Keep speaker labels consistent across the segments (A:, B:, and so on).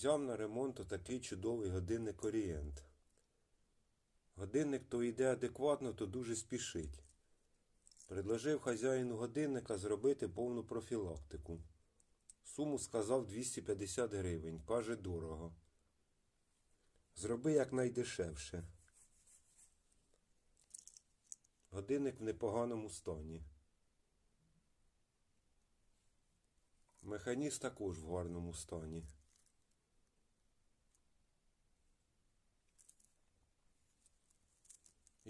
A: Взяв на ремонт отакий чудовий годинник Орієнт. Годинник то йде адекватно, то дуже спішить. Предложив хазяїну годинника зробити повну профілактику. Суму сказав 250 гривень. Каже, дорого. Зроби якнайдешевше. Годинник в непоганому стані. Механізм також в гарному стані.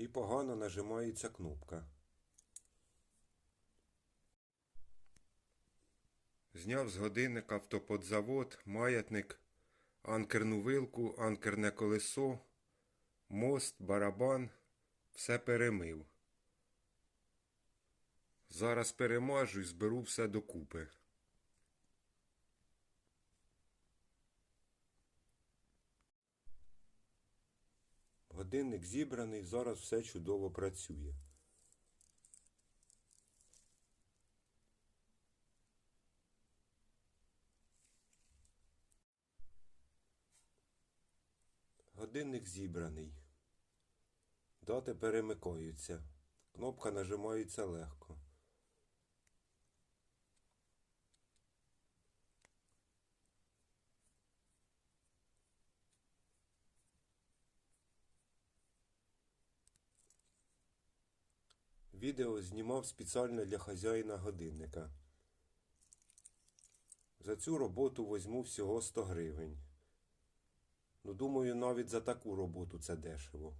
A: І погано нажимається кнопка. Зняв з годинника автоподзавод, маятник, анкерну вилку, анкерне колесо, мост, барабан, все перемив. Зараз перемажу і зберу все докупи. Годинник зібраний, зараз все чудово працює. Годинник зібраний. Дати перемикаються. Кнопка нажимається легко. Відео знімав спеціально для хазяїна годинника. За цю роботу возьму всього 100 гривень. Ну, думаю, навіть за таку роботу це дешево.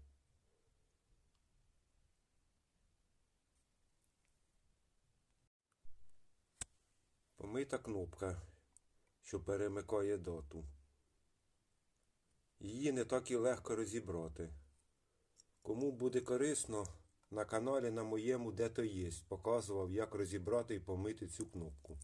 A: Помита кнопка, що перемикає дату. Її не так і легко розібрати. Кому буде корисно, на каналі на моєму де то єсть показував, як розібрати і помити цю кнопку.